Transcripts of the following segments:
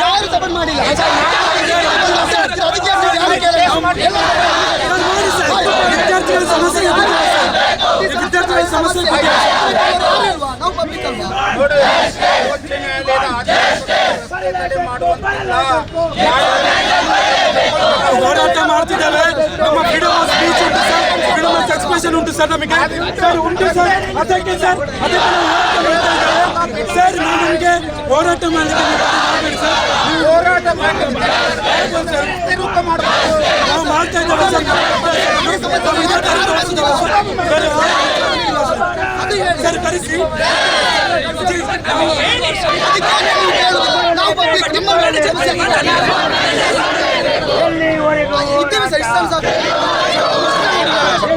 ಯಾರು ಮಾಡಿಲ್ಲ ವಿದ್ಯಾರ್ಥಿಗಳ ಸಮಸ್ಯೆ ವಿದ್ಯಾರ್ಥಿಗಳ ಸಮಸ್ಯೆ ನಾವು ಪಬ್ಲಿಕ್ ಹೋರಾಟ ಮಾಡ್ತಿದ್ದೇವೆ. ನಮ್ಮ ಫ್ರೀಡಮ್ ಆಫ್ ಸ್ಪೀಚ್ ಉಂಟು ಸರ್. ಫ್ರೀಡಮ್ ಆಫ್ ಎಕ್ಸ್ಪ್ರೆಷನ್ ಉಂಟು ಸರ್ ನಮಗೆ. ಸರ್, ಉಂಟು ಸರ್. ಅದಕ್ಕೆ ಸರ್ ಅದಕ್ಕೆ ಸರ್, ನಾವು ನಿಮಗೆ ಹೋರಾಟ ಮಾಡಲಿಕ್ಕೆ ಹೋರಾಟ ಮಾಡ್ತಾ ಇದ್ದೇವೆ ಸರ್. ನಾವು ಇದೇ ತರ ತೋರಿಸಿದ್ದೇವೆ ಸರ್. ಸರ್, ಸರ್ ಕರೆಸಿ ಅದಕ್ಕೆ ನೀವು ಕೇಳುದು. ನಾವು ಪಬ್ಲಿಕ್ ನಿಮ್ಮ ಮೇಲೆ ಚರ್ಚೆ ಇದ್ದೇವೆ ಸರ್ ಇಷ್ಟ ಸಾಕು ಸರ್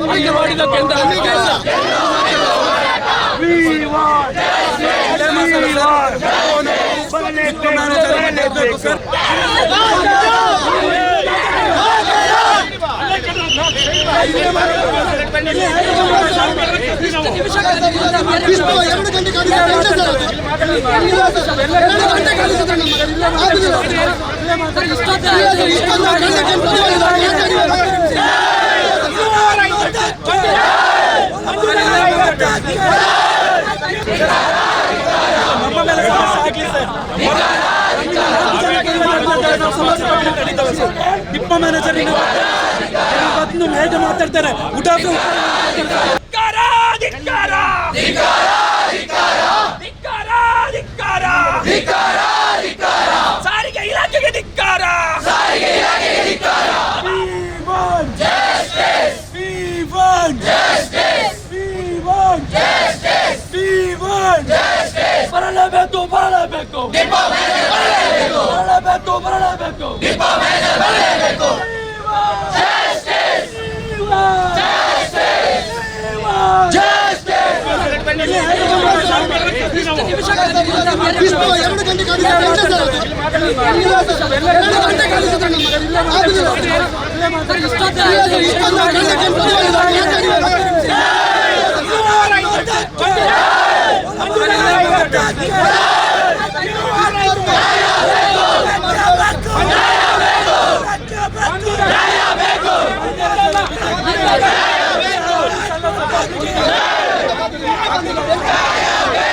ಇಷ್ಟು ಎರಡು ಗಂಟೆ ಕಾದಿದೆ ಇಲ್ಲ ಸರ್ ಪರವಾಗಿಲ್ಲ. ಯಾಕೆ ನಮ್ಮ ಮೇಲೆ ಸಮಸ್ಯೆ ಆಗ್ಲಿ ಸರ್ ಸಮಸ್ಯೆ ನಡೀತವೆ ಸರ್ ಮ್ಯಾನೇಜರ್ ಹೇಗೆ ಮಾತಾಡ್ತಾರೆ ಉಡಾಫೆ ಧಿಕ್ಕಾರ ಧಿಕ್ಕಾರ ಧಿಕ್ಕಾರ ಧಿಕ್ಕಾರ ಸಾರಿಗೆ ಇಲಾಖೆಗೆ ಧಿಕ್ಕಾರ ಬರಲೇಬೇಕು ಬರಲೇಬೇಕು ಬರಲೇಬೇಕು ಬರಲೇಬೇಕು ಇಷ್ಟು ಎರಡು ಗಂಟೆ ಕಾದಿದೆ ಇಲ್ಲ ಸರ್ ಅದು. ಇಲ್ಲ ಸರ್. ಎರಡು ಗಂಟೆ ಕಾದಿದೆ ಸರ್ ನಮ್ಮ ಇಲ್ಲ ಆಗುದಿಲ್ಲ ಸರ್. ಇಲ್ಲ ಸರ್, ಇಷ್ಟೊಂದು ಗಂಟೆ ಪರವಾಗಿಲ್ಲ.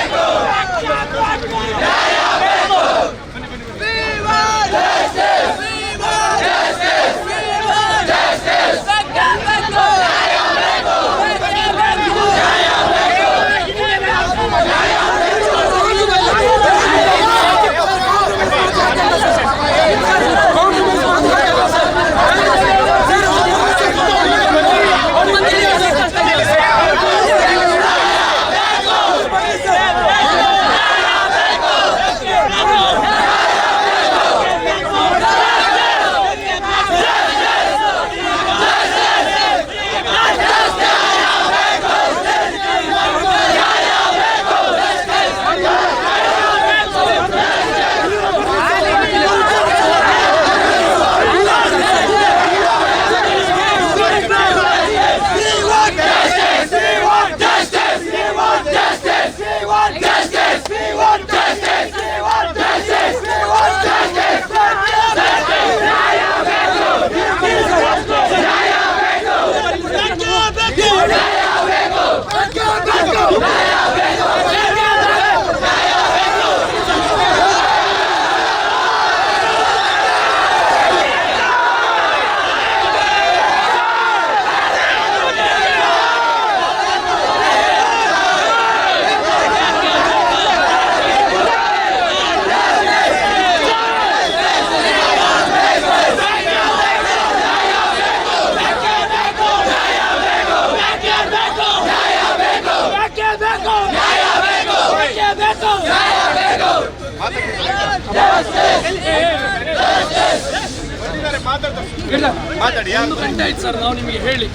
ಮಾತಾಡಿ ಒಂದು ಗಂಟೆ ಆಯ್ತು ಸರ್ ನಾವು ನಿಮಗೆ ಹೇಳಿ.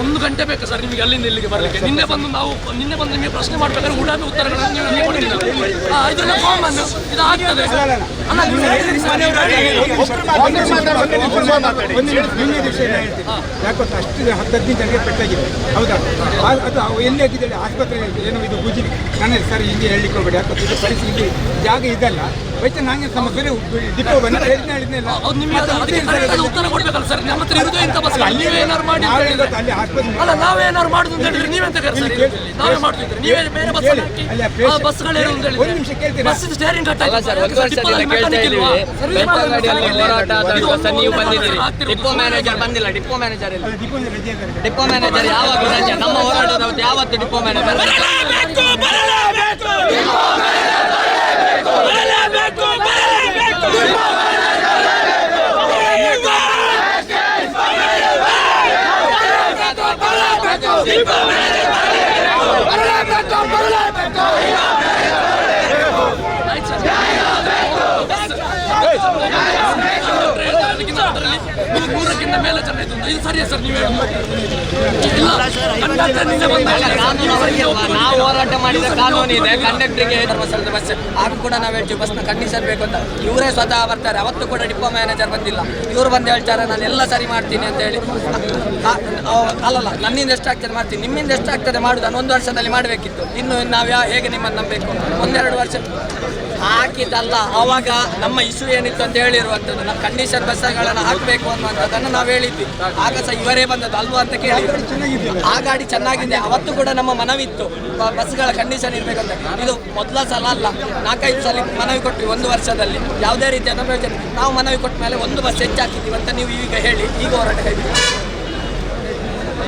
ಒಂದು ಗಂಟೆ ಬೇಕು ಸರ್ ನಿಮಗೆ ಅಲ್ಲಿಂದ ಇಲ್ಲಿಗೆ ಬರಲಿಕ್ಕೆ. ನಿನ್ನೆ ಬಂದು ನಾವು ನಿನ್ನೆ ಬಂದು ನಿಮಗೆ ಪ್ರಶ್ನೆ ಮಾಡ್ಬೇಕಾದ್ರೆ ಉಡಾಮಿ ಉತ್ತರಗಳನ್ನು ನೀವು ನಮಗೆ ಕೊಟ್ಟಿಲ್ಲ ಇದೆಲ್ಲ ಕಾಮನ್ ಇದು ಆಗ್ತದೆ ಅಲ್ಲ ನಿನ್ನೆ ದಿವಸ ಏನು ಹೇಳ್ತೀನಿ. ಯಾಕೆ ಗೊತ್ತಾ ಅಷ್ಟು ಹತ್ತು ಹದಿನೈದು ಜನರಿಗೆ ಪೆಟ್ಟಾಗಿದೆ. ಹೌದಾ? ಅದು ಎಲ್ಲಿ ಹಾಕಿದ್ದೇಳಿ ಆಸ್ಪತ್ರೆ ಏನೋ ಇದು ಗುಜಿ ನಾನು ಸರ್ ಹಿಂಗೆ ಹೇಳಲಿಕ್ಕೆ ಹೋಗಬೇಡಿ ಯಾಕೆ ಗೊತ್ತಾ, ಇದು ಪರಿಸ್ಥಿತಿ ಜಾಗ ಇದಲ್ಲ. ಬೈತ ನಂಗೆ ನಮ್ಮ ಬೇರೆ ಡಿಪೋ ಬಂದು ಹೇಳಿದ್ನೇ ಇಲ್ಲ ಉತ್ತರ ಕೊಡ್ಬೇಕಲ್ಲ ಸರ್? ನಮ್ಮ ಹತ್ರ ಇರೋದೇ ಇಂಥ ಬಸ್. ಅಲ್ಲಿ ನೀವೇನಾದ್ರು ಮಾಡಿ ಅಲ್ಲಿ ಅಲ್ಲ ನಾವೇನಾದ್ರು ಮಾಡುದು ಅಂತ ಹೇಳಿದ್ರೆ ನೀವೆಂತ ಕೇಳಿ. ನಾವೇ ಮಾಡ್ತಿದ್ರೆ ನೀವೇ ಬೇರೆ ಬಸ್. ಹಾಕಿ ಆ ಬಸ್ಗಳೇನು ಅಂತ ಒಂದು ಹೇಳಿದ್ರೆ? ಬಸ್ ಸ್ಟೇರಿಂಗ್ ಕಟ್ ಅಲ್ಲ ಸರ್ ಒಂದು ವರ್ಷದಿಂದ ಕೇಳ್ತಾ ಇದ್ದೀವಿ ಹೋರಾಟ ಸರ್ ನೀವು ಬಂದಿದ್ದೀರಿ ಡಿಪೋ ಮ್ಯಾನೇಜರ್ ಬಂದಿಲ್ಲ ಡಿಪೋ ಮ್ಯಾನೇಜರ್ ಇಲ್ಲ ಡಿಪೋ ಮ್ಯಾನೇಜರ್ ಯಾವಾಗ ರಜೆ ನಮ್ಮ ಹೋರಾಟದ ಅವತ್ತು ಯಾವತ್ತು ಡಿಪೋ ಮ್ಯಾನೇಜರ್ ಬರಲೇಬೇಕು ಬರಲೇಬೇಕು ಬರಲೇಬೇಕು ಬರಲೇಬೇಕು Deepa! ಸರಿಯಾ ಸರ್ ನೀವು ನಾವು ಹೋರಾಟ ಮಾಡಿದ ಕಾನೂನು ಇದೆ ಕಂಡಕ್ಟರ್ಗೆ ಧರ್ಮಸ್ಥಳದ ಬಸ್ ಆಗ ಕೂಡ ನಾವು ಹೇಳ್ತೀವಿ ಬಸ್ನ ಖಂಡಿಸಬೇಕು ಬೇಕು ಅಂತ. ಇವರೇ ಸ್ವತಃ ಬರ್ತಾರೆ ಅವತ್ತು ಕೂಡ ಡಿಪೋ ಮ್ಯಾನೇಜರ್ ಬಂದಿಲ್ಲ. ಇವರು ಬಂದು ಹೇಳ್ತಾರೆ ನಾನು ಎಲ್ಲ ಸರಿ ಮಾಡ್ತೀನಿ ಅಂತ ಹೇಳಿ. ಅಲ್ಲಲ್ಲ ನನ್ನಿಂದ ಎಷ್ಟಾಗ್ತದೆ ಮಾಡ್ತೀನಿ. ನಿಮ್ಮಿಂದ ಎಷ್ಟಾಗ್ತದೆ ಮಾಡುದು ನಾನು ಒಂದು ವರ್ಷದಲ್ಲಿ ಮಾಡಬೇಕಿತ್ತು. ಇನ್ನು ನಾವು ಹೇಗೆ ನಿಮ್ಮನ್ನು ನಂಬಬೇಕು? ಒಂದೆರಡು ವರ್ಷ ಹಾಕಿದ್ದಲ್ಲ. ಅವಾಗ ನಮ್ಮ ಇಶ್ಯೂ ಏನಿತ್ತು ಅಂತ ಹೇಳಿರುವಂಥದ್ದು ನಾವು ಕಂಡೀಷನ್ ಬಸ್ಗಳನ್ನು ಹಾಕಬೇಕು ಅನ್ನುವಂಥದ್ದನ್ನು ನಾವು ಹೇಳಿದ್ವಿ. ಆಗ ಸಹ ಇವರೇ ಬಂದದ್ದು ಅಲ್ವಾ ಅಂತ ಕೇಳಿ ಆ ಗಾಡಿ ಚೆನ್ನಾಗಿದೆ. ಅವತ್ತು ಕೂಡ ನಮ್ಮ ಮನವಿತ್ತು. ಬಸ್ಗಳ ಕಂಡೀಷನ್ ಇರಬೇಕಂತ. ಇದು ಮೊದಲ ಸಲ ಅಲ್ಲ. ನಾಲ್ಕೈದು ಸಲ ಮನವಿ ಕೊಟ್ವಿ ಒಂದು ವರ್ಷದಲ್ಲಿ. ಯಾವುದೇ ರೀತಿಯ ನಾವು ಮನವಿ ಕೊಟ್ಟ ಮೇಲೆ ಒಂದು ಬಸ್ ಹೆಚ್ಚಾಕಿದ್ದೀವಿ ಅಂತ ನೀವು ಈಗ ಹೇಳಿ, ಈಗ ಹೋರಾಟ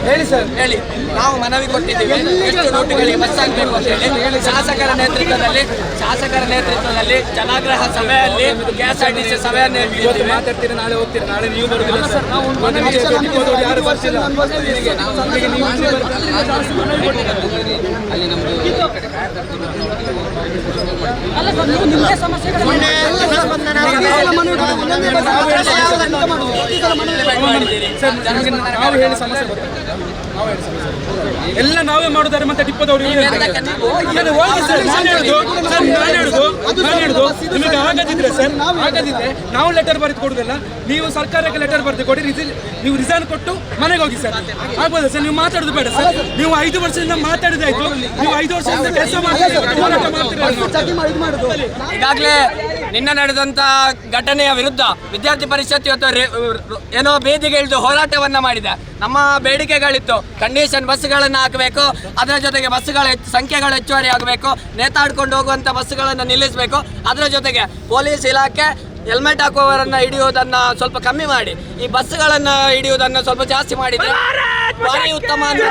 ಹೇಳಿ ಸರ್. ಹೇಳಿ. ನಾವು ಮನವಿ ಕೊಟ್ಟಿದ್ದೀವಿ. ಎಷ್ಟು ರೂಟ್ಗಳಿಗೆ ಬಸ್ ಆಗಬೇಕು ಅಂತ ಹೇಳಿ. ಶಾಸಕರ ನೇತೃತ್ವದಲ್ಲಿ ಶಾಸಕರ ನೇತೃತ್ವದಲ್ಲಿ ಜನಾಗ್ರಹ ಸಭೆಯಲ್ಲಿ K S R T C ಸಭೆಯನ್ನು ಮಾತಾಡ್ತೀರಿ ಮಾತಾಡ್ತೀರಾ ನಾಳೆ ಹೋಗ್ತೀರಿ ನಾಳೆ ನೀವು ಬರುವುದಿಲ್ಲ ಸರ್. ಯಾರು ಬರ್ತಿಲ್ಲ ನಾವು ಹೇಳಿ ಸಮಸ್ಯೆ ಗೊತ್ತಾ? ಎಲ್ಲ ನಾವೇ ಮಾಡಿದ್ದಾರೆ ಮತ್ತೆ ಟಿಪ್ಪದವರು ನಿಮಗೆ ಆಗದಿದ್ರೆ ಸರ್ ಆಗದಿದ್ರೆ ನಾವು ಲೆಟರ್ ಬರೆದು ಕೊಡುದಿಲ್ಲ ನೀವು ಸರ್ಕಾರಕ್ಕೆ ಲೆಟರ್ ಬರೆದು ಕೊಡಿ ನೀವು ರಿಸೈನ್ ಕೊಟ್ಟು ಮನೆಗೆ ಹೋಗಿ ಸರ್. ಆಗ್ಬೋದಾ ಸರ್? ನೀವು ಮಾತಾಡುದು ಬೇಡ ಸರ್. ನೀವು ಐದು ವರ್ಷದಿಂದ ಮಾತಾಡಿದಾಯ್ತು ನೀವು ಐದು ವರ್ಷದಿಂದ ಕೆಲಸ ಈಗಾಗಲೇ ನಿನ್ನೆ ನಡೆದಂತ ಘಟನೆಯ ವಿರುದ್ಧ ವಿದ್ಯಾರ್ಥಿ ಪರಿಷತ್ ಇವತ್ತು ರೇ- ಏನೋ ಬೇದಿಗೆ ಇಳಿದು ಹೋರಾಟವನ್ನ ಮಾಡಿದೆ. ನಮ್ಮ ಬೇಡಿಕೆಗಳಿತ್ತು. ಕಂಡೀಷನ್ ಬಸ್ಗಳನ್ನು ಹಾಕಬೇಕು, ಅದರ ಜೊತೆಗೆ ಬಸ್ಗಳ ಹೆಚ್ಚು- ಸಂಖ್ಯೆಗಳು ಹೆಚ್ಚುವರಿ ಆಗಬೇಕು, ನೇತಾಡ್ಕೊಂಡು ಹೋಗುವಂಥ ಬಸ್ಗಳನ್ನು ನಿಲ್ಲಿಸಬೇಕು. ಅದರ ಜೊತೆಗೆ ಪೊಲೀಸ್ ಇಲಾಖೆ ಹೆಲ್ಮೆಟ್ ಹಾಕುವವರನ್ನು ಹಿಡಿಯುವುದನ್ನು ಸ್ವಲ್ಪ ಕಮ್ಮಿ ಮಾಡಿ. ಈ ಬಸ್ಗಳನ್ನು ಹಿಡಿಯುವುದನ್ನು ಸ್ವಲ್ಪ ಜಾಸ್ತಿ ಮಾಡಿದ್ರೆ ಭಾರಿ ಉತ್ತಮ ಅಂತ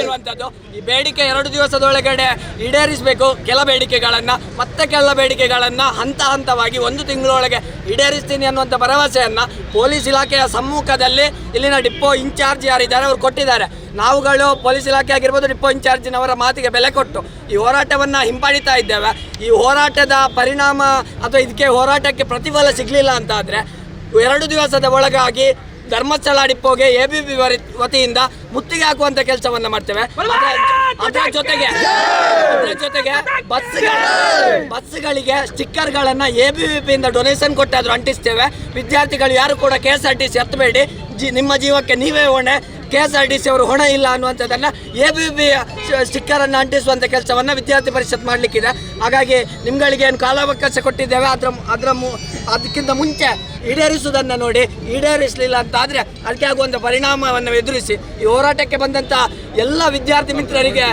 ಇರುವಂತದ್ದು ಈ ಬೇಡಿಕೆ ಎರಡು ದಿವಸದೊಳಗಡೆ ಈಡೇರಿಸಬೇಕು. ಕೆಲ ಬೇಡಿಕೆಗಳನ್ನ, ಮತ್ತೆ ಕೆಲ ಬೇಡಿಕೆಗಳನ್ನ ಹಂತ ಹಂತವಾಗಿ ಒಂದು ತಿಂಗಳೊಳಗೆ ಈಡೇರಿಸ್ತೀನಿ ಅನ್ನುವಂಥ ಭರವಸೆಯನ್ನು ಪೊಲೀಸ್ ಇಲಾಖೆಯ ಸಮ್ಮುಖದಲ್ಲಿ ಇಲ್ಲಿನ ಡಿಪೋ ಇನ್ಚಾರ್ಜ್ ಯಾರಿದ್ದಾರೆ ಅವರು ಕೊಟ್ಟಿದ್ದಾರೆ. ನಾವುಗಳು ಪೊಲೀಸ್ ಇಲಾಖೆ ಆಗಿರ್ಬೋದು ಡಿಪೋ ಇನ್ಚಾರ್ಜಿನವರ ಮಾತಿಗೆ ಬೆಲೆ ಕೊಟ್ಟು ಈ ಹೋರಾಟವನ್ನ ಹಿಂಪಡಿತಾ ಇದ್ದೇವೆ. ಈ ಹೋರಾಟದ ಪರಿಣಾಮ ಅಥವಾ ಇದಕ್ಕೆ ಹೋರಾಟಕ್ಕೆ ಪ್ರತಿಫಲ ಸಿಗಲಿಲ್ಲ ಅಂತ ಆದರೆ ಎರಡು ದಿವಸದ ಒಳಗಾಗಿ ಧರ್ಮಸ್ಥಳ ಡಿಪೋಗೆ ಎ ಬಿ ಬಿ ವತಿಯಿಂದ ಮುತ್ತಿಗೆ ಹಾಕುವಂತ ಕೆಲಸವನ್ನ ಮಾಡ್ತೇವೆ. ಅದರ- ಜೊತೆಗೆ ಅದರ ಜೊತೆಗೆ ಬಸ್ಗಳ ಬಸ್ಗಳಿಗೆ ಸ್ಟಿಕ್ಕರ್ಗಳನ್ನ ಎ ಬಿ ವಿ ಪಿಯಿಂದ ಡೊನೇಷನ್ ಕೊಟ್ಟಾದರೂ ಅಂಟಿಸ್ತೇವೆ. ವಿದ್ಯಾರ್ಥಿಗಳು ಯಾರು ಕೂಡ K S R T C ಹತ್ತಬೇಡಿ ಜಿ ನಿಮ್ಮ ಜೀವಕ್ಕೆ ನೀವೇ ಹೊಣೆ. K S R T C ಅವರು ಹೊಣೆ ಇಲ್ಲ ಅನ್ನುವಂಥದ್ದನ್ನು ಎ ಬಿ ಬಿ ಸ್ಟಿಕ್ಕರ್ ಅನ್ನು ಅಂಟಿಸುವಂತ ಕೆಲಸವನ್ನ ವಿದ್ಯಾರ್ಥಿ ಪರಿಷತ್ ಮಾಡಲಿಕ್ಕಿದೆ. ಹಾಗಾಗಿ ನಿಮ್ಗಳಿಗೆ ಏನು ಕಾಲಾವಕಾಶ ಕೊಟ್ಟಿದ್ದೇವೆ, ಅದರ ಅದರ ಮು- ಅದಕ್ಕಿಂತ ಮುಂಚೆ ಈಡೇರಿಸುವುದನ್ನು ನೋಡಿ, ಈಡೇರಿಸಲಿಲ್ಲ ಅಂತಾದರೆ ಅದಕ್ಕೆ ಆಗುವಂಥ ಪರಿಣಾಮವನ್ನು ಎದುರಿಸಿ ಈ ಹೋರಾಟಕ್ಕೆ ಬಂದಂಥ ಎಲ್ಲ ವಿದ್ಯಾರ್ಥಿ ಮಿತ್ರರಿಗೆ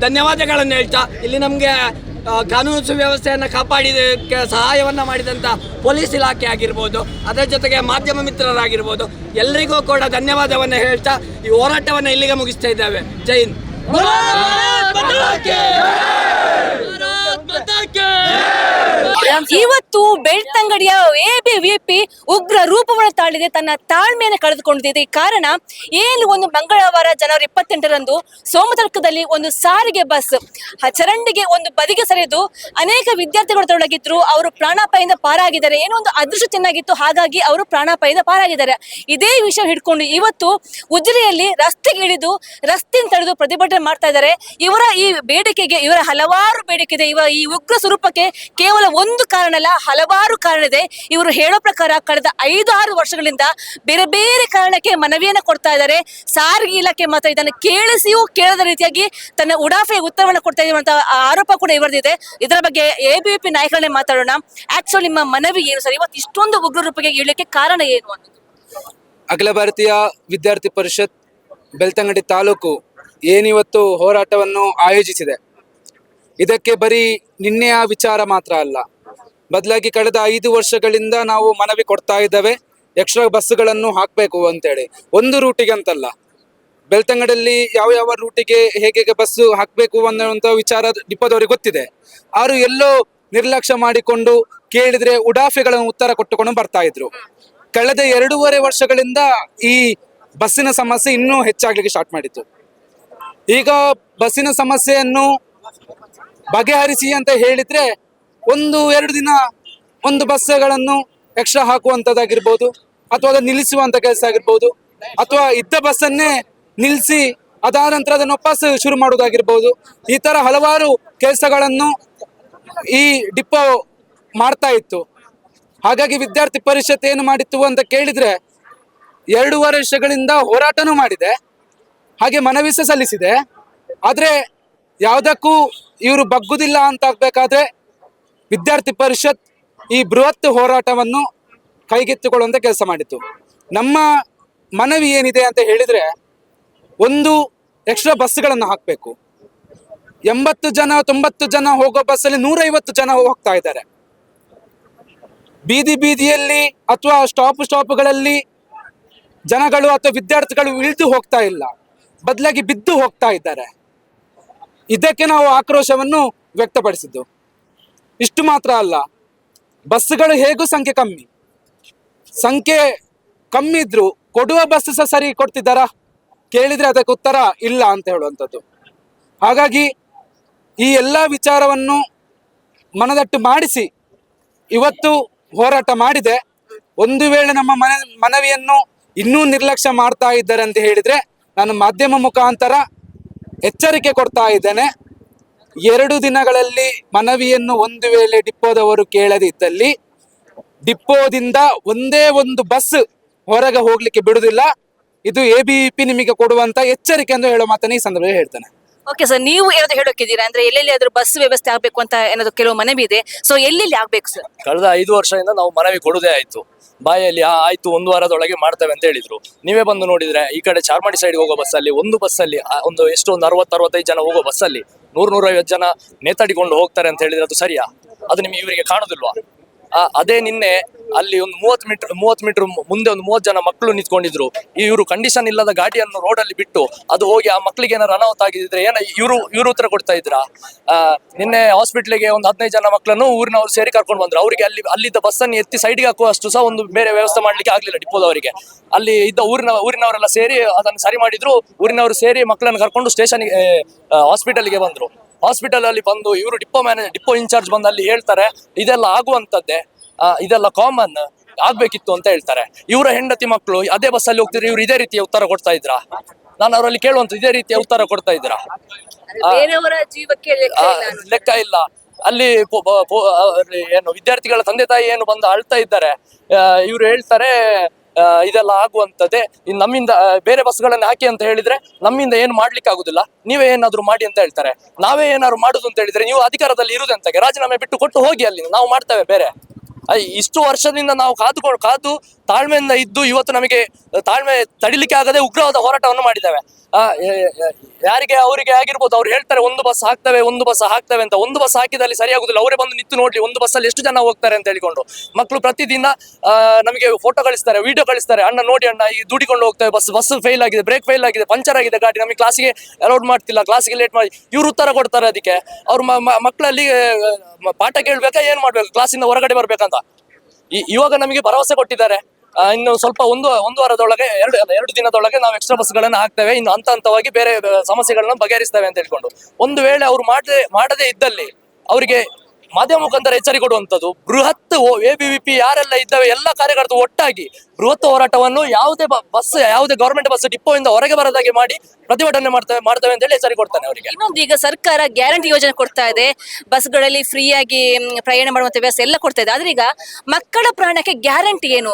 ಧನ್ಯವಾದಗಳನ್ನು ಹೇಳ್ತಾ, ಇಲ್ಲಿ ನಮಗೆ ಕಾನೂನು ಸುವ್ಯವಸ್ಥೆಯನ್ನು ಕಾಪಾಡಿದಕ್ಕೆ ಸಹಾಯವನ್ನು ಮಾಡಿದಂಥ ಪೊಲೀಸ್ ಇಲಾಖೆ ಆಗಿರ್ಬೋದು ಅದರ ಜೊತೆಗೆ ಮಾಧ್ಯಮ ಮಿತ್ರರಾಗಿರ್ಬೋದು ಎಲ್ಲರಿಗೂ ಕೂಡ ಧನ್ಯವಾದವನ್ನು ಹೇಳ್ತಾ ಈ ಹೋರಾಟವನ್ನು ಇಲ್ಲಿಗೆ ಮುಗಿಸ್ತಾ ಇದ್ದೇವೆ. ಜೈ ಹಿಂದ್. ಭಾರತ್ ಮಾತಾ ಬೆಳ್ತಂಗಡಿಯ ಎ ಬಿ ವಿ ಪಿ ಉಗ್ರ ರೂಪವನ್ನು ತಾಳಿದೆ. ತನ್ನ ತಾಳ್ಮೆಯನ್ನು ಕಳೆದುಕೊಂಡಿದೆ. ಕಾರಣ ಏನು ಒಂದು ಮಂಗಳವಾರ ಜನವರಿ ಇಪ್ಪತ್ತೆಂಟರಂದು ಸೋಮತರ್ಕದಲ್ಲಿ ಒಂದು ಸಾರಿಗೆ ಬಸ್ ಚರಂಡಿಗೆ ಒಂದು ಬದಿಗೆ ಸರಿದು ಅನೇಕ ವಿದ್ಯಾರ್ಥಿಗಳು ತೊಡಗಿದ್ರು ಅವರು ಪ್ರಾಣಾಪಾಯದಿಂದ ಪಾರಾಗಿದ್ದಾರೆ. ಏನೋ ಒಂದು ಅದೃಷ್ಟ ಚೆನ್ನಾಗಿತ್ತು. ಹಾಗಾಗಿ ಅವರು ಪ್ರಾಣಾಪಾಯದಿಂದ ಪಾರಾಗಿದ್ದಾರೆ. ಇದೇ ವಿಷಯ ಹಿಡ್ಕೊಂಡು ಇವತ್ತು ಉಜಿರೆಯಲ್ಲಿ ರಸ್ತೆಗೆ ಇಳಿದು ರಸ್ತೆಯನ್ನು ತಡೆದು ಪ್ರತಿಭಟನೆ ಮಾಡ್ತಾ ಇದ್ದಾರೆ. ಇವರ ಈ ಬೇಡಿಕೆಗೆ, ಇವರ ಹಲವಾರು ಬೇಡಿಕೆ ಇದೆ ಇವರ ಈ ಉಗ್ರ ಸ್ವರೂಪಕ್ಕೆ ಕೇವಲ ಒಂದು ಕಾರಣ ಅಲ್ಲ ಹಲವಾರು ಕಾರಣ ಇದೆ. ಇವರು ಹೇಳೋ ಪ್ರಕಾರ ಕಳೆದ ಐದು ಆರು ವರ್ಷಗಳಿಂದ ಬೇರೆ ಬೇರೆ ಕಾರಣಕ್ಕೆ ಮನವಿಯನ್ನು ಕೊಡ್ತಾ ಇದ್ದಾರೆ. ಸಾರಿಗೆ ಇಲಾಖೆ ಮಾತ್ರ ಇದನ್ನು ಕೇಳಿಸಿಯೂ ಕೇಳದ ರೀತಿಯಾಗಿ ತನ್ನ ಉಡಾಫೆ ಉತ್ತರವನ್ನು ಕೊಡ್ತಾ ಇರುವಂತ ಆರೋಪ ಕೂಡ ಇವರದಿದೆ ಇದರ ಬಗ್ಗೆ ಎ ಬಿ ಪಿ ನಾಯಕರನ್ನೇ ಮಾತಾಡೋಣ. ಆಕ್ಚುಲಿ ನಿಮ್ಮ ಮನವಿ ಏನು ಸರ್? ಇವತ್ತು ಇಷ್ಟೊಂದು ಉಗ್ರ ರೂಪಕ್ಕೆ ಇಳಿಯಕ್ಕೆ ಕಾರಣ ಏನು ಅಂತ. ಅಖಿಲ ಭಾರತೀಯ ವಿದ್ಯಾರ್ಥಿ ಪರಿಷತ್ ಬೆಳ್ತಂಗಡಿ ತಾಲೂಕು ಏನಿವತ್ತು ಹೋರಾಟವನ್ನು ಆಯೋಜಿಸಿದೆ. ಇದಕ್ಕೆ ಬರೀ ನಿನ್ನೆಯ ವಿಚಾರ ಮಾತ್ರ ಅಲ್ಲ. ಬದಲಾಗಿ ಕಳೆದ ಐದು ವರ್ಷಗಳಿಂದ ನಾವು ಮನವಿ ಕೊಡ್ತಾ ಇದ್ದೇವೆ. ಎಕ್ಸ್ಟ್ರಾ ಬಸ್ಸುಗಳನ್ನು ಹಾಕಬೇಕು ಅಂತೇಳಿ. ಒಂದು ರೂಟಿಗೆ ಅಂತಲ್ಲ. ಬೆಳ್ತಂಗಡಲ್ಲಿ ಯಾವ ಯಾವ ರೂಟಿಗೆ ಹೇಗೆ ಬಸ್ ಬಸ್ಸು ಹಾಕಬೇಕು ಅನ್ನುವಂಥ ವಿಚಾರ ಡಿಪ್ಪದವರಿಗೆ ಗೊತ್ತಿದೆ. ಅವರು ಎಲ್ಲೋ ನಿರ್ಲಕ್ಷ್ಯ ಮಾಡಿಕೊಂಡು ಕೇಳಿದ್ರೆ ಉಡಾಫೆಗಳನ್ನು ಉತ್ತರ ಕೊಟ್ಟುಕೊಂಡು ಬರ್ತಾ ಇದ್ರು. ಕಳೆದ ಎರಡೂವರೆ ವರ್ಷಗಳಿಂದ ಈ ಬಸ್ಸಿನ ಸಮಸ್ಯೆ ಇನ್ನೂ ಹೆಚ್ಚಾಗ್ಲಿಕ್ಕೆ ಸ್ಟಾರ್ಟ್ ಮಾಡಿತ್ತು. ಈಗ ಬಸ್ಸಿನ ಸಮಸ್ಯೆಯನ್ನು ಬಗೆಹರಿಸಿ ಅಂತ ಹೇಳಿದ್ರೆ ಒಂದು, ಎರಡು ದಿನ ಒಂದು ಬಸ್ಸುಗಳನ್ನು ಎಕ್ಸ್ಟ್ರಾ ಹಾಕುವಂಥದ್ದಾಗಿರ್ಬೋದು, ಅಥವಾ ಅದನ್ನು ನಿಲ್ಲಿಸುವಂತ ಕೆಲಸ ಆಗಿರ್ಬೋದು, ಅಥವಾ ಇದ್ದ ಬಸ್ಸನ್ನೇ ನಿಲ್ಲಿಸಿ ಅದಾದ ನಂತರ ಅದನ್ನು ವಾಪಸ್ ಶುರು ಮಾಡುವುದಾಗಿರ್ಬೋದು, ಈ ತರ ಹಲವಾರು ಕೆಲಸಗಳನ್ನು ಈ ಡಿಪೋ ಮಾಡ್ತಾ ಇತ್ತು. ಹಾಗಾಗಿ ವಿದ್ಯಾರ್ಥಿ ಪರಿಷತ್ ಏನು ಮಾಡಿತ್ತು ಅಂತ ಕೇಳಿದ್ರೆ ಎರಡೂವರೆ ವರ್ಷಗಳಿಂದ ಹೋರಾಟನೂ ಮಾಡಿದೆ, ಹಾಗೆ ಮನವಿ ಸಲ್ಲಿಸಿದೆ, ಆದರೆ ಯಾವುದಕ್ಕೂ ಇವರು ಬಗ್ಗುದಿಲ್ಲ ಅಂತ ಆಗ್ಬೇಕಾದ್ರೆ ವಿದ್ಯಾರ್ಥಿ ಪರಿಷತ್ ಈ ಬೃಹತ್ ಹೋರಾಟವನ್ನು ಕೈಗೆತ್ತಿಕೊಳ್ಳುವಂಥ ಕೆಲಸ ಮಾಡಿತ್ತು. ನಮ್ಮ ಮನವಿ ಏನಿದೆ ಅಂತ ಹೇಳಿದ್ರೆ ಒಂದು ಎಕ್ಸ್ಟ್ರಾ ಬಸ್ಗಳನ್ನು ಹಾಕಬೇಕು. ಎಂಬತ್ತು ಜನ, ತೊಂಬತ್ತು ಜನ ಹೋಗೋ ಬಸ್ಸಲ್ಲಿ ನೂರೈವತ್ತು ಜನ ಹೋಗ್ತಾ ಇದ್ದಾರೆ. ಬೀದಿ ಬೀದಿಯಲ್ಲಿ ಅಥವಾ ಸ್ಟಾಪ್ ಸ್ಟಾಪ್ಗಳಲ್ಲಿ ಜನಗಳು ಅಥವಾ ವಿದ್ಯಾರ್ಥಿಗಳು ಇಳಿದು ಹೋಗ್ತಾ ಇಲ್ಲ. ಬದಲಾಗಿ ಬಿದ್ದು ಹೋಗ್ತಾ ಇದ್ದಾರೆ. ಇದಕ್ಕೆ ನಾವು ಆಕ್ರೋಶವನ್ನು ವ್ಯಕ್ತಪಡಿಸಿದ್ದು. ಇಷ್ಟು ಮಾತ್ರ ಅಲ್ಲ, ಬಸ್ಸುಗಳು ಹೇಗೂ ಸಂಖ್ಯೆ ಕಮ್ಮಿ. ಸಂಖ್ಯೆ ಕಮ್ಮಿ ಇದ್ರು ಕೊಡುವ ಬಸ್ ಸಹ ಸರಿ ಕೊಡ್ತಿದ್ದಾರಾ? ಕೇಳಿದ್ರೆ ಅದಕ್ಕೆ ಉತ್ತರ ಇಲ್ಲ ಅಂತ ಹೇಳುವಂಥದ್ದು. ಹಾಗಾಗಿ ಈ ಎಲ್ಲ ವಿಚಾರವನ್ನು ಮನದಟ್ಟು ಮಾಡಿಸಿ, ಇವತ್ತು ಹೋರಾಟ ಮಾಡಿದೆ. ಒಂದು ವೇಳೆ ನಮ್ಮ ಮನ, ಮನವಿಯನ್ನು ಇನ್ನೂ ನಿರ್ಲಕ್ಷ್ಯ ಮಾಡ್ತಾ ಇದ್ದಾರೆ ಅಂತ ಹೇಳಿದ್ರೆ ನಾನು ಮಾಧ್ಯಮ ಮುಖಾಂತರ ಎಚ್ಚರಿಕೆ ಕೊಡ್ತಾ ಇದ್ದೇನೆ. ಎರಡು ದಿನಗಳಲ್ಲಿ ಮನವಿಯನ್ನು ಒಂದು ವೇಳೆ ಡಿಪ್ಪೋದವರು ಕೇಳದಿದ್ದಲ್ಲಿ ಡಿಪ್ಪೋದಿಂದ ಒಂದೇ ಒಂದು ಬಸ್ ಹೊರಗೆ ಹೋಗ್ಲಿಕ್ಕೆ ಬಿಡುದಿಲ್ಲ ಇದು ಎ ಬಿ ಪಿ ನಿಮಗೆ ಕೊಡುವಂತ ಎಚ್ಚರಿಕೆ ಎಂದು ಹೇಳೋ ಮಾತನ್ನ ಈ ಸಂದರ್ಭದಲ್ಲಿ ಹೇಳ್ತಾನೆ. ಓಕೆ ಸರ್ ನೀವು ಏನಾದ್ರು ಹೇಳೋಕಿದ್ದೀರಾ? ಅಂದ್ರೆ ಎಲ್ಲೆಲ್ಲಿ ಆದ್ರೂ ಬಸ್ ವ್ಯವಸ್ಥೆ ಆಗ್ಬೇಕು ಅಂತ ಏನಾದ್ರು ಕೆಲವು ಮನವಿ ಇದೆ? ಸೊ ಎಲ್ಲೆಲ್ಲಿ ಆಗ್ಬೇಕು ಸರ್ ಕಳೆದ ಐದು ವರ್ಷದಿಂದ ನಾವು ಮನವಿ ಕೊಡುದೇ ಆಯ್ತು. ಬಾಯಲ್ಲಿ ಆ ಆಯ್ತು ಒಂದು ವಾರದೊಳಗೆ ಮಾಡ್ತೇವೆ ಅಂತ ಹೇಳಿದ್ರು. ನೀವೇ ಬಂದು ನೋಡಿದ್ರೆ ಈ ಕಡೆ ಚಾರ್ಮಾಡಿ ಸೈಡ್ ಹೋಗೋ ಬಸ್ಸಲ್ಲಿ ಒಂದು ಬಸ್ಸಲ್ಲಿ ಆ ಒಂದು ಎಷ್ಟು ಒಂದು ಅರವತ್ತು ಅರವತ್ತೈದು ಜನ ಹೋಗೋ ಬಸ್ಸಲ್ಲಿ ನೂರು ನೂರೈವತ್ತು ಜನ ನೇತಾಡಿಕೊಂಡು ಹೋಗ್ತಾರೆ ಅಂತ ಹೇಳಿದ್ರೆ ಅದು ಸರಿಯಾ? ಅದು ನಿಮಗೆ ಇವರಿಗೆ ಕಾಣುದಿಲ್ವಾ? ಅದೇ ನಿನ್ನೆ ಅಲ್ಲಿ ಒಂದು ಮೂವತ್ತು ಮೀಟರ್ ಮೂವತ್ತು ಮೀಟರ್ ಮುಂದೆ ಒಂದು ಮೂವತ್ತು ಜನ ಮಕ್ಕಳು ನಿಂತ್ಕೊಂಡಿದ್ರು. ಇವರು ಕಂಡೀಷನ್ ಇಲ್ಲದ ಗಾಡಿಯನ್ನು ರೋಡ್ ಅಲ್ಲಿ ಬಿಟ್ಟು ಅದು ಹೋಗಿ ಆ ಮಕ್ಕಳಿಗೆ ಏನಾರು ಅನಾಹುತ ಆಗಿದ್ರೆ ಏನ, ಇವರು ಇವರು ಉತ್ತರ ಕೊಡ್ತಾ ಇದ್ರಾ? ನಿನ್ನೆ ಹಾಸ್ಪಿಟ್ಲಿಗೆ ಒಂದು ಹದಿನೈದು ಜನ ಮಕ್ಕಳನ್ನು ಊರಿನವರು ಸೇರಿ ಕರ್ಕೊಂಡು ಬಂದ್ರು. ಅವರಿಗೆ ಅಲ್ಲಿ, ಅಲ್ಲಿದ್ದ ಬಸ್ಸನ್ನು ಎತ್ತಿ ಸೈಡ್ಗೆ ಹಾಕುವಷ್ಟು ಸಹ ಒಂದು ಬೇರೆ ವ್ಯವಸ್ಥೆ ಮಾಡ್ಲಿಕ್ಕೆ ಆಗ್ಲಿಲ್ಲ ಡಿಪೋದವರಿಗೆ ಅಲ್ಲಿ ಇದ್ದ ಊರಿನ, ಊರಿನವರೆಲ್ಲ ಸೇರಿ ಅದನ್ನು ಸರಿ ಮಾಡಿದ್ರು. ಊರಿನವರು ಸೇರಿ ಮಕ್ಕಳನ್ನು ಕರ್ಕೊಂಡು ಸ್ಟೇಷನ್ಗೆ ಹಾಸ್ಪಿಟಲ್ಗೆ ಬಂದ್ರು. ಹಾಸ್ಪಿಟಲ್ ಅಲ್ಲಿ ಬಂದು ಇವರು ಡಿಪೋ ಮ್ಯಾನೇಜರ್ ಡಿಪೋ ಇನ್ಚಾರ್ಜ್ ಬಂದು ಅಲ್ಲಿ ಹೇಳ್ತಾರೆ, ಇದೆಲ್ಲ ಆಗುವಂತದ್ದೇ. ಇದೆಲ್ಲ ಕಾಮನ್ ಆಗ್ಬೇಕಿತ್ತು ಅಂತ ಹೇಳ್ತಾರೆ. ಇವರ ಹೆಂಡತಿ ಮಕ್ಕಳು ಅದೇ ಬಸ್ಸಲ್ಲಿ ಹೋಗ್ತಿದ್ರೆ ಇವ್ರು ಇದೇ ರೀತಿಯ ಉತ್ತರ ಕೊಡ್ತಾ ಇದ್ರ? ನಾನು ಅವರಲ್ಲಿ ಕೇಳುವಂತ ಇದೇ ರೀತಿಯ ಉತ್ತರ ಕೊಡ್ತಾ ಇದ್ರ? ಲೆಕ್ಕ ಇಲ್ಲ ಅಲ್ಲಿ ಏನು ವಿದ್ಯಾರ್ಥಿಗಳ ತಂದೆ ತಾಯಿ ಏನು ಬಂದು ಅಳ್ತಾ ಇದ್ದಾರೆ. ಇವ್ರು ಹೇಳ್ತಾರೆ ಇದೆಲ್ಲ ಆಗುವಂತದ್ದೇ ನಮ್ಮಿಂದ ಬೇರೆ ಬೇರೆ ಬಸ್ಗಳನ್ನ ಹಾಕಿ ಅಂತ ಹೇಳಿದ್ರೆ ನಮ್ಮಿಂದ ಏನು ಮಾಡ್ಲಿಕ್ಕೆ ಆಗುದಿಲ್ಲ. ನೀವೇ ಏನಾದ್ರು ಮಾಡಿ ಅಂತ ಹೇಳ್ತಾರೆ. ನಾವೇ ಏನಾದ್ರು ಮಾಡುದು ಅಂತ ಹೇಳಿದ್ರೆ ನೀವು ಅಧಿಕಾರದಲ್ಲಿ ಇರುದಂತಾಗೆ ರಾಜೀನಾಮೆ ಬಿಟ್ಟು ಕೊಟ್ಟು ಹೋಗಿ ಅಲ್ಲಿ. ನಾವು ಮಾಡ್ತೇವೆ ಬೇರೆ. ಇಷ್ಟು ವರ್ಷದಿಂದ ನಾವು ಕಾದುಕೊಂಡು ಕಾದು ತಾಳ್ಮೆಯಿಂದ ಇದ್ದು ಇವತ್ತು ನಮಗೆ ತಾಳ್ಮೆ ತಡಿಲಿಕ್ಕೆ ಆಗದೆ ಉಗ್ರವಾದ ಹೋರಾಟವನ್ನು ಮಾಡಿದ್ದೇವೆ. ಯಾರಿಗೆ ಅವರಿಗೆ ಆಗಿರ್ಬೋದು, ಅವ್ರು ಹೇಳ್ತಾರೆ, ಒಂದು ಬಸ್ ಹಾಕ್ತವೆ, ಒಂದು ಬಸ್ ಹಾಕ್ತವೆ ಅಂತ. ಒಂದು ಬಸ್ ಹಾಕಿದಲ್ಲಿ ಸರಿಯಾಗುದಿಲ್ಲ. ಅವರೇ ಬಂದು ನಿಂತು ನೋಡ್ಲಿ, ಒಂದು ಬಸ್ಸಲ್ಲಿ ಎಷ್ಟು ಜನ ಹೋಗ್ತಾರೆ ಅಂತ ಹೇಳಿಕೊಂಡು. ಮಕ್ಕಳು ಪ್ರತಿದಿನ ನಮಗೆ ಫೋಟೋ ಕಳಿಸ್ತಾರೆ ವಿಡಿಯೋ ಕಳಿಸ್ತಾರೆ. ಅಣ್ಣ, ನೋಡಿ ಅಣ್ಣ, ಈ ದುಡಿಕೊಂಡು ಹೋಗ್ತವೆ, ಬಸ್ ಬಸ್ ಫೇಲ್ ಆಗಿದೆ ಬ್ರೇಕ್ ಫೇಲ್ ಆಗಿದೆ ಪಂಚರ್ ಆಗಿದೆ, ಗಾಡಿ ನಮಗೆ ಕ್ಲಾಸಿಗೆ ಅಲೌಡ್ ಮಾಡ್ತಿಲ್ಲ ಕ್ಲಾಸಿಗೆ ಲೇಟ್ ಮಾಡಿ. ಇವ್ರು ಉತ್ತರ ಕೊಡ್ತಾರೆ ಅದಕ್ಕೆ. ಅವ್ರ ಮಕ್ಕಳಲ್ಲಿ ಪಾಠ ಕೇಳ್ಬೇಕಾ, ಏನ್ ಮಾಡ್ಬೇಕು ಕ್ಲಾಸಿಂದ ಹೊರಗಡೆ ಬರ್ಬೇಕಂತ. ಇವಾಗ ನಮಗೆ ಭರವಸೆ ಕೊಟ್ಟಿದ್ದಾರೆ. ಇನ್ನು ಸ್ವಲ್ಪ ಒಂದು ಒಂದು ವಾರದೊಳಗೆ, ಎರಡು ಎರಡು ದಿನದೊಳಗೆ ನಾವು ಎಕ್ಸ್ಟ್ರಾ ಬಸ್ಗಳನ್ನ ಹಾಕ್ತೇವೆ. ಇನ್ನು ಹಂತ ಹಂತವಾಗಿ ಬೇರೆ ಸಮಸ್ಯೆಗಳನ್ನ ಬಗೆಹರಿಸ್ತೇವೆ ಅಂತ ಹೇಳ್ಕೊಂಡು. ಒಂದು ವೇಳೆ ಅವ್ರು ಮಾಡದೆ, ಮಾಡದೇ ಇದ್ದಲ್ಲಿ ಅವರಿಗೆ ಮಾಧ್ಯಮ ಮುಖಾಂತರ ಎಚ್ಚರಿಕೆ ಕೊಡುವಂಥದ್ದು, ಬೃಹತ್ ಎ ಬಿ ವಿ ಪಿ ಯಾರೆಲ್ಲ ಇದ್ದಾವೆ, ಎಲ್ಲ ಕಾರ್ಯಕರ್ತರು ಒಟ್ಟಾಗಿ ಬೃಹತ್ ಹೋರಾಟವನ್ನು ಯಾವುದೇ ಬಸ್, ಯಾವುದೇ ಗವರ್ಮೆಂಟ್ ಬಸ್ ಡಿಪೋ ಇಂದ ಹೊರಗೆ ಬರದಾಗೆ ಮಾಡಿ ಪ್ರತಿಭಟನೆ ಮಾಡ್ತೇವೆ ಮಾಡ್ತೇವೆ ಅಂತ ಹೇಳಿ ಸರಿ ಕೊಡ್ತಾನೆ ಅವರಿಗೆ. ಇನ್ನೊಂದು ಈಗ ಸರ್ಕಾರ ಗ್ಯಾರಂಟಿ ಯೋಜನೆ ಕೊಡ್ತಾ ಇದೆ. ಬಸ್ಗಳಲ್ಲಿ ಫ್ರೀಯಾಗಿ ಪ್ರಯಾಣ ಮಾಡುವಂತ ವ್ಯವಸ್ಥೆ ಎಲ್ಲ ಕೊಡ್ತಾ ಇದೆ. ಆದ್ರೆ ಈಗ ಮಕ್ಕಳ ಪ್ರಾಣಕ್ಕೆ ಗ್ಯಾರಂಟಿ ಏನು?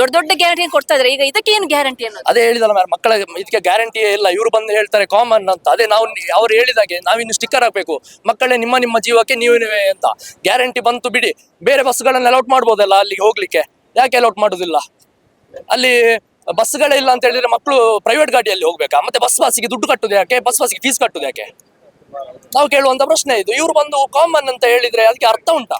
ದೊಡ್ಡ ದೊಡ್ಡ ಗ್ಯಾರಂಟಿ ಕೊಡ್ತಾ ಇದ್ರೆ. ಈಗ ಇದಕ್ಕೆ ಏನು ಗ್ಯಾರಂಟಿ ಅನ್ನೋದು? ಅದೇ ಹೇಳಿದಲ್ಲ ಮ್ಯಾಮ್ ಮಕ್ಕಳ ಇದಕ್ಕೆ ಗ್ಯಾರಂಟಿ ಇಲ್ಲ. ಇವರು ಬಂದು ಹೇಳ್ತಾರೆ ಕಾಮನ್ ಅಂತ. ಅದೇ ನಾವು ಅವ್ರು ಹೇಳಿದಾಗೆ ನಾವಿನ್ನು ಸ್ಟಿಕ್ಕರ್ ಹಾಕ್ಬೇಕು. ಮಕ್ಕಳೇ ನಿಮ್ಮ ನಿಮ್ಮ ಜೀವಕ್ಕೆ ನೀವು ನೀವೇ ಅಂತ. ಗ್ಯಾರಂಟಿ ಬಂತು ಬಿಡಿ. ಬೇರೆ ಬಸ್ಗಳನ್ನ ಅಲೌಟ್ ಮಾಡ್ಬೋದಲ್ಲ ಅಲ್ಲಿಗೆ ಹೋಗ್ಲಿಕ್ಕೆ? ಯಾಕೆ ಅಲೌಟ್ ಮಾಡೋದಿಲ್ಲ? ಅಲ್ಲಿ ಬಸ್ಗಳೇ ಇಲ್ಲ ಅಂತ ಹೇಳಿದ್ರೆ ಮಕ್ಕಳು ಪ್ರೈವೇಟ್ ಗಾಡಿಯಲ್ಲಿ ಹೋಗ್ಬೇಕಾ? ಮತ್ತೆ ಬಸ್ ಪಾಸಿಗೆ ದುಡ್ಡು ಕಟ್ಟುದು ಯಾಕೆ? ಬಸ್ ಪಾಸಿಗೆ ಫೀಸ್ ಕಟ್ಟುದು ಯಾಕೆ? ನಾವು ಕೇಳುವಂತ ಪ್ರಶ್ನೆ ಇದು. ಇವರು ಬಂದು ಕಾಮನ್ ಅಂತ ಹೇಳಿದ್ರೆ ಅದಕ್ಕೆ ಅರ್ಥ ಉಂಟಾ?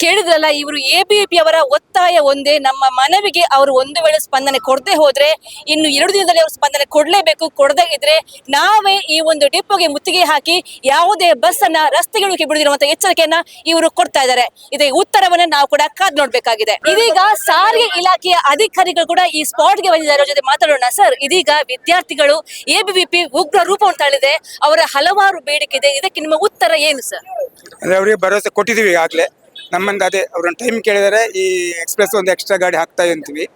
ಥ್ಯಾಂಕ್ ಇವರು ಎ ಕೇಳಿದ್ರಲ್ಲ ಇವರು ಎಬಿವಿಪಿ ಅವರ ಒತ್ತಾಯ ಒಂದೇ, ನಮ್ಮ ಮನವಿಗೆ ಅವರು ಒಂದು ವೇಳೆ ಸ್ಪಂದನೆ ಕೊಡದೆ ಹೋದ್ರೆ, ಇನ್ನು ಎರಡು ದಿನದಲ್ಲಿ ಅವರು ಸ್ಪಂದನೆ ಕೊಡ್ಲೇಬೇಕು, ಕೊಡದೇ ಇದ್ರೆ ನಾವೇ ಈ ಒಂದು ಡಿಪೋಗೆ ಮುತ್ತಿಗೆ ಹಾಕಿ ಯಾವುದೇ ಬಸ್ ಅನ್ನ ರಸ್ತೆಗಳಿಗೆ ಬಿಡದಿರುವಂತಹ ಎಚ್ಚರಿಕೆಯನ್ನ ಇವರು ಕೊಡ್ತಾ ಇದ್ದಾರೆ. ಇದೇ ಉತ್ತರವನ್ನ ನಾವು ಕೂಡ ಕಾದ್ ನೋಡ್ಬೇಕಾಗಿದೆ. ಇದೀಗ ಸಾರಿಗೆ ಇಲಾಖೆಯ ಅಧಿಕಾರಿಗಳು ಕೂಡ ಈ ಸ್ಪಾಟ್ಗೆ ಬಂದಿದ್ದಾರೆ. ಅವ್ರ ಜೊತೆ ಮಾತಾಡೋಣ ಸರ್. ಇದೀಗ ವಿದ್ಯಾರ್ಥಿಗಳು ಎಬಿವಿಪಿ ಉಗ್ರ ರೂಪವನ್ನು ತಾಳಿದೆ ಅವರ ಹಲವಾರು ಬೇಡಿಕೆ ಇದೆ. ಇದಕ್ಕೆ ನಿಮ್ಮ ಉತ್ತರ ಏನು ಸರ್? ಅವರಿಗೆ ಭರವಸೆ ಕೊಟ್ಟಿದ್ದೀವಿ ಈಗಾಗಲೇ. ನಮ್ಮಂದ ಅದೇ ಅವ್ರನ್ನ ಟೈಮ್ ಕೇಳಿದರೆ ಈ ಎಕ್ಸ್ಪ್ರೆಸ್ ಒಂದು ಎಕ್ಸ್ಟ್ರಾ ಗಾಡಿ ಹಾಕ್ತಾ ಅಂತೀವಿ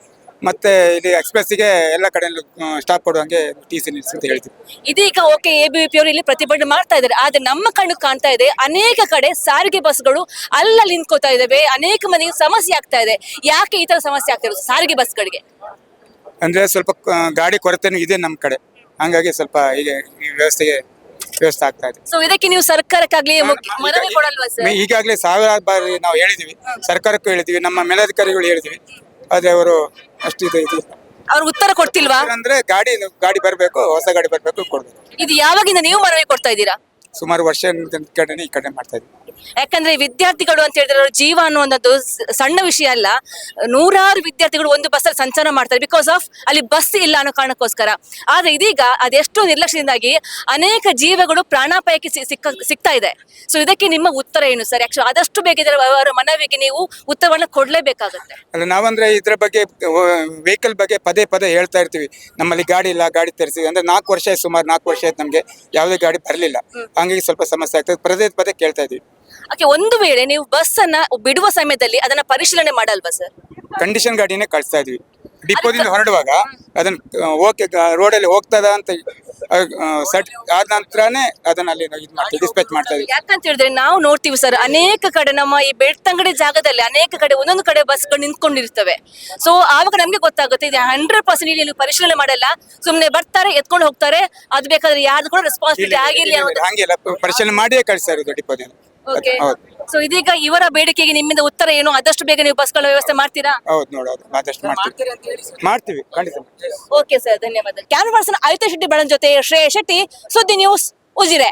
ಮತ್ತೆ ಇಲ್ಲಿ ಎಕ್ಸ್ಪ್ರೆಸ್ಸಿಗೆ ಎಲ್ಲ ಕಡೆಯಲ್ಲೂ ಸ್ಟಾಪ್ ಕೊಡುವಂಗೆ ಟಿ ಸಿ ನಿಲ್ಲಿಸಿ ಅಂತ ಹೇಳ್ತೀವಿ ಇದೀಗ ಓಕೆ ಎ ಬಿ ಪಿ ಅವರು ಇಲ್ಲಿ ಪ್ರತಿಭಟನೆ ಮಾಡ್ತಾ ಇದ್ದಾರೆ. ಆದ್ರೆ ನಮ್ಮ ಕಣ್ಣು ಕಾಣ್ತಾ ಇದೆ ಅನೇಕ ಕಡೆ ಸಾರಿಗೆ ಬಸ್ಗಳು ಅಲ್ಲಲ್ಲಿ ನಿಂತ್ಕೋತಾ ಇದ್ದಾವೆ. ಅನೇಕ ಮಂದಿಗೆ ಸಮಸ್ಯೆ ಆಗ್ತಾ ಇದೆ. ಯಾಕೆ ಈ ತರ ಸಮಸ್ಯೆ ಆಗ್ತಾ ಇರೋದು ಸಾರಿಗೆ ಬಸ್ಗಳಿಗೆ? ಅಂದ್ರೆ ಸ್ವಲ್ಪ ಗಾಡಿ ಕೊರತೆನೂ ಇದೆ ನಮ್ಮ ಕಡೆ. ಹಂಗಾಗಿ ಸ್ವಲ್ಪ ಈಗ ಈ ವ್ಯವಸ್ಥೆಗೆ ವ್ಯವಸ್ಥೆ ಆಗ್ತಾ ಇದೆ. ಸೊ ಇದಕ್ಕೆ ನೀವು ಸರ್ಕಾರಕ್ಕಾಗ್ಲಿ ಮನವಿ ಕೊಡಲ್ವಾ ಸರ್? ಈಗಾಗಲೇ ಸಾವಿರಾರು ಬಾರಿ ನಾವು ಹೇಳಿದೀವಿ. ಸರ್ಕಾರಕ್ಕೂ ಹೇಳಿದೀವಿ ನಮ್ಮ ಮೇಲಧಿಕಾರಿಗಳು ಹೇಳಿದೀವಿ. ಆದ್ರೆ ಅವರು ಅಷ್ಟು ಇದು ಇದು ಅವ್ರು ಉತ್ತರ ಕೊಡ್ತಿಲ್ವಾ? ಅಂದ್ರೆ ಗಾಡಿ ಗಾಡಿ ಬರಬೇಕು ಹೊಸ ಗಾಡಿ ಬರಬೇಕು ಕೊಡ್ಬೇಕು. ಇದು ಯಾವಾಗಿಂದ ನೀವು ಮನವಿ ಕೊಡ್ತಾ ಇದ್ದೀರಾ? ಸುಮಾರು ವರ್ಷ ಈ ಕಡೆ ಮಾಡ್ತಾ ಇದ್ದೀವಿ. ಯಾಕಂದ್ರೆ ವಿದ್ಯಾರ್ಥಿಗಳು ಅಂತ ಹೇಳಿದ್ರೆ ಅವರ ಜೀವ ಅನ್ನುವಂಥದ್ದು ಸಣ್ಣ ವಿಷಯ ಅಲ್ಲ. ನೂರಾರು ವಿದ್ಯಾರ್ಥಿಗಳು ಒಂದು ಬಸ್ಸಲ್ಲಿ ಸಂಚಾರ ಮಾಡ್ತಾರೆ ಬಿಕಾಸ್ ಆಫ್ ಅಲ್ಲಿ ಬಸ್ ಇಲ್ಲ ಅನ್ನೋ ಕಾರಣಕ್ಕೋಸ್ಕರ. ಆದ್ರೆ ಇದೀಗ ಅದೆಷ್ಟೋ ನಿರ್ಲಕ್ಷ್ಯದಿಂದಾಗಿ ಅನೇಕ ಜೀವಗಳು ಪ್ರಾಣಾಪಾಯಕ್ಕೆ ಸಿಕ್ಕ ಸಿಗ್ತಾ ಇದೆ. ಸೊ ಇದಕ್ಕೆ ನಿಮ್ಮ ಉತ್ತರ ಏನು ಸರ್ ಆಕ್ಚುಲಿ ಆದಷ್ಟು ಬೇಕಿದ್ರೆ ಇದರ ಅವರ ಮನವಿಗೆ ನೀವು ಉತ್ತರವನ್ನ ಕೊಡ್ಲೇಬೇಕಾಗುತ್ತೆ. ಅಲ್ಲ ನಾವಂದ್ರೆ ಇದ್ರ ಬಗ್ಗೆ ವೆಹಿಕಲ್ ಬಗ್ಗೆ ಪದೇ ಪದೇ ಹೇಳ್ತಾ ಇರ್ತೀವಿ. ನಮ್ಮಲ್ಲಿ ಗಾಡಿ ಇಲ್ಲ ಗಾಡಿ ತರಿಸಿ. ಅಂದ್ರೆ ನಾಲ್ಕು ವರ್ಷ ಆಯ್ತು ಸುಮಾರು ನಾಲ್ಕು ವರ್ಷ ಆಯ್ತು ನಮಗೆ ಯಾವುದೇ ಗಾಡಿ ಬರಲಿಲ್ಲ. ಹಂಗಾಗಿ ಸ್ವಲ್ಪ ಸಮಸ್ಯೆ ಆಗ್ತದೆ. ಪದೇ ಪದೇ ಕೇಳ್ತಾ ಇದೀವಿ. ಓಕೆ ಒಂದು ವೇಳೆ ನೀವು ಬಸ್ ಅನ್ನ ಬಿಡುವ ಸಮಯದಲ್ಲಿ ಅದನ್ನ ಪರಿಶೀಲನೆ ಮಾಡಲ್ವಾ ಸರ್ ಕಂಡೀಷನ್ ಗಾಡಿನೇ ಕಳಿಸ್ತಾ ಇದ್ವಿ. ಡಿಪೋದಿಂದ ಹೊರಡುವಾಗ ಅದನ್ನ ಓಕೆ ರೋಡಲ್ಲಿ ಹೋಗ್ತದ ಅಂತ ಆದ ನಂತರನೇ ಅದನ್ನ ಅಲ್ಲಿ ಡಿಸ್ಪ್ಯಾಚ್ ಮಾಡ್ತಾ ಇದ್ವಿ. ಯಾಕಂತ ಹೇಳಿದ್ರೆ ನಾವು ನೋಡ್ತೀವಿ ಸರ್ ಅನೇಕ ಕಡೆ ನಮ್ಮ ಈ ಬೆಳ್ತಂಗಡಿ ಜಾಗದಲ್ಲಿ ಅನೇಕ ಕಡೆ ಒಂದೊಂದು ಕಡೆ ಬಸ್ಗಳು ನಿಂತ್ಕೊಂಡಿರ್ತವೆ. ಸೊ ಆವಾಗ ನಮ್ಗೆ ಗೊತ್ತಾಗುತ್ತೆ ಇದು ಹಂಡ್ರೆಡ್ ಪರ್ಸೆಂಟ್ ಇಲ್ಲಿ ಪರಿಶೀಲನೆ ಮಾಡಲ್ಲ ಸುಮ್ನೆ ಬರ್ತಾರೆ ಎತ್ಕೊಂಡು ಹೋಗ್ತಾರೆ ಅದು ಬೇಕಾದ್ರೆ ಯಾರು ಕೂಡ ರೆಸ್ಪಾನ್ಸಿಬಿಲಿಟಿ ಆಗಿರ್ಲಿ ಅನ್ನೋದು. ಹಂಗಿಲ್ಲ ಪರಿಶೀಲನೆ ಮಾಡಿಯೇ ಕಳಿಸ್ತಾ ಇರೋದು ಡಿಪೋದಿಂದ ಓಕೆ ಹೌದು ಸೊ ಇದೀಗ ಇವರ ಬೇಡಿಕೆಗೆ ನಿಮ್ಮಿಂದ ಉತ್ತರ ಏನು? ಆದಷ್ಟು ಬೇಗ ನೀವು ಬಸ್ಗಳ ವ್ಯವಸ್ಥೆ ಮಾಡ್ತೀರಾ? ಹೌದು ನೋಡೋದು ಆದಷ್ಟು ಮಾಡ್ತೀವಿ. ಮಾಡ್ತೀವಿ ಖಂಡಿತ. ಓಕೆ ಸರ್ ಧನ್ಯವಾದ ಕ್ಯಾನ್ ಪರ್ಸನ್ ಆಯುತ ಶೆಟ್ಟಿ ಬೆಳನ್ ಜೊತೆ ಶ್ರೇಯ ಶೆಟ್ಟಿ ಸುದ್ದಿ ನ್ಯೂಸ್ ಉಜಿರೆ.